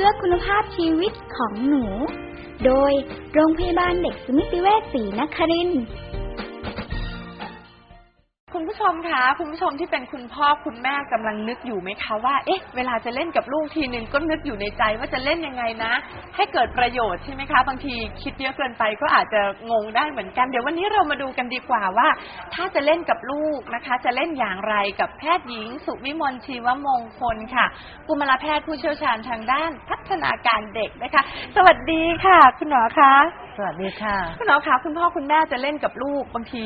พื่อคุณภาพชีวิตของหนู โดยโรงพยาบาลเด็กสมิติเวชศรีนครินทร์ ผู้ชมคะคุณผู้ชมที่เป็นคุณพ่อคุณแม่กำลังนึกอยู่ไหมคะว่า เอ๊ะ เวลาจะเล่นกับลูกทีหนึ่งก็นึกอยู่ในใจว่าจะเล่นยังไงนะ ให้เกิดประโยชน์ใช่ไหมคะ บางทีคิดเยอะเกินไปก็อาจจะงงได้เหมือนกัน เดี๋ยววันนี้เรามาดูกันดีกว่าว่า ถ้าจะเล่นกับลูกนะคะ จะเล่นอย่างไรกับแพทย์หญิง สุวิมลชีวมงคลค่ะกุมารแพทย์ผู้เชี่ยวชาญทางด้านพัฒนาการเด็กนะคะ สวัสดีค่ะ คุณหมอคะ สวัสดีค่ะ คุณหมอคะคุณพ่อคุณแม่จะเล่นกับลูกบางที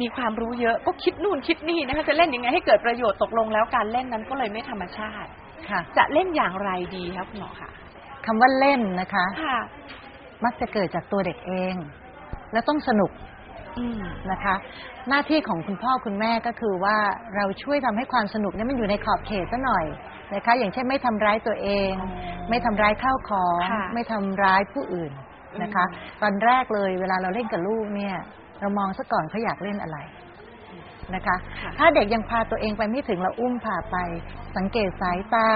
มีความรู้เยอะก็คิดนู่นคิดนี่นะคะจะเล่นยังไงให้เกิดประโยชน์ตกลงแล้วการเล่นนั้นก็เลยไม่ธรรมชาติค่ะ จะเล่นอย่างไรดีคะคุณหมอคะคำว่าเล่นนะคะค่ะมักจะเกิดจากตัวเด็กเอง แล้วต้องสนุกอืมนะคะ หน้าที่ของคุณพ่อคุณแม่ก็คือว่าเราช่วยทำให้ความสนุกเนี่ยมันอยู่ในขอบเขตซะหน่อยนะคะ อย่างเช่นไม่ทำร้ายตัวเอง ไม่ทำร้ายข้าวของค่ะไม่ทำร้ายผู้อื่นนะคะอืมตอนแรกเลยเวลาเราเล่นกับลูกเนี่ย เรามองซะก่อนเขาอยากเล่นอะไรนะคะค่ะถ้าเด็กยังพาตัวเองไปไม่ถึงเราอุ้มพาไป สังเกตสายตา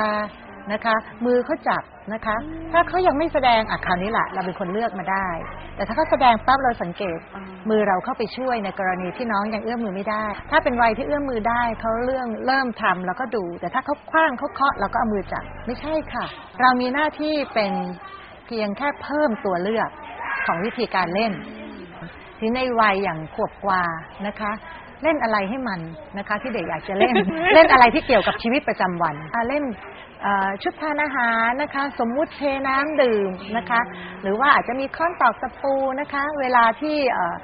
นะคะ มือเขาจับนะคะ ถ้าเขายังไม่แสดงอะคราวนี้แหละเราเป็นคนเลือกมาได้ แต่ถ้าเขาแสดงปั๊บเราสังเกตอืมมือเราเข้าไปช่วยในกรณีที่น้องยังเอื้อมมือไม่ได้ ถ้าเป็นวัยที่เอื้อมมือได้เขาเรื่องเริ่มทำแล้วก็ดู แต่ถ้าเขาคว้างเขาเคาะเราก็เอามือจับไม่ใช่ค่ะ เรามีหน้าที่เป็นเพียงแค่เพิ่มตัวเลือกของวิธีการเล่น ที่ในวัยอย่างขวบกว่านะคะ เล่นอะไรให้มันนะคะ ที่เด็กอยากจะเล่น เล่นอะไรที่เกี่ยวกับชีวิตประจำวันอะเล่นเอ่อชุดทานอาหารนะคะ สมมุติเทน้ำดื่มนะคะ หรือว่าอาจจะมีค้อนตอกตะปูนะคะ เวลาที่เอ่อ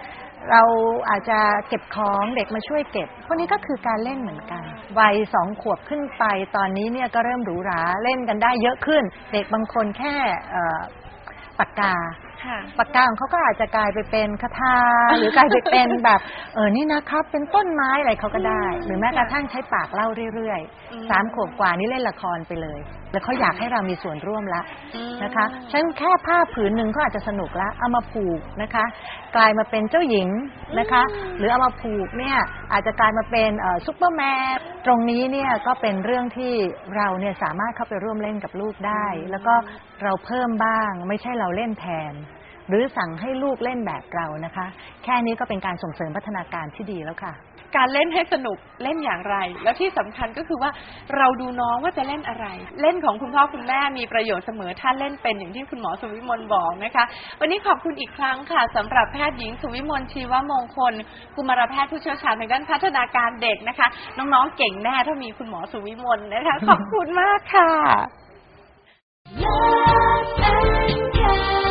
เราอาจจะเก็บของเด็กมาช่วยเก็บ พวกนี้ก็คือการเล่นเหมือนกัน วัยสองขวบขึ้นไป ตอนนี้เนี่ยก็เริ่มหรูหราเล่นกันได้เยอะขึ้น เด็กบางคนแค่เอ่อปากกาค่ะ ปากกาของเขาก็อาจจะกลายไปเป็นคาถาหรือกลายไปเป็นแบบเออนี่นะครับ เป็นต้นไม้อะไรเขาก็ได้ หรือแม้กระทั่งใช้ปากเล่าเรื่อยอืมๆสามขวบกว่านี่เล่นละครไปเลย แล้วเขาอยากให้เรามีส่วนร่วมละอืมนะคะฉันแค่ผ้าผืนหนึ่งก็อาจจะสนุกละเอามาผูกนะคะ กลายมาเป็นเจ้าหญิงนะคะ หรือเอามาผูกเนี่ยอาจจะกลายมาเป็นเอ่อซุปเปอร์แมนตรงนี้เนี่ยก็เป็นเรื่องที่เราเนี่ยสามารถเข้าไปร่วมเล่นกับลูกได้ แล้วก็เราเพิ่มบ้างไม่ใช่เราเล่นแทน หรือสั่งให้ลูกเล่นแบบเรานะคะ แค่นี้ก็เป็นการส่งเสริมพัฒนาการที่ดีแล้วค่ะ การเล่นให้สนุกเล่นอย่างไร แล้วที่สำคัญก็คือว่าเราดูน้องว่าจะเล่นอะไร เล่นของคุณพ่อคุณแม่มีประโยชน์เสมอถ้าเล่นเป็นอย่างที่คุณหมอสุวิมลบอกนะคะ วันนี้ขอบคุณอีกครั้งค่ะ สำหรับแพทย์หญิงสุวิมลชีวมงคล กุมารแพทย์ผู้เชี่ยวชาญในด้านพัฒนาการเด็กนะคะ น้องๆเก่งแน่ถ้ามีคุณหมอสุวิมลนะคะ ขอบคุณมากค่ะ Love and care.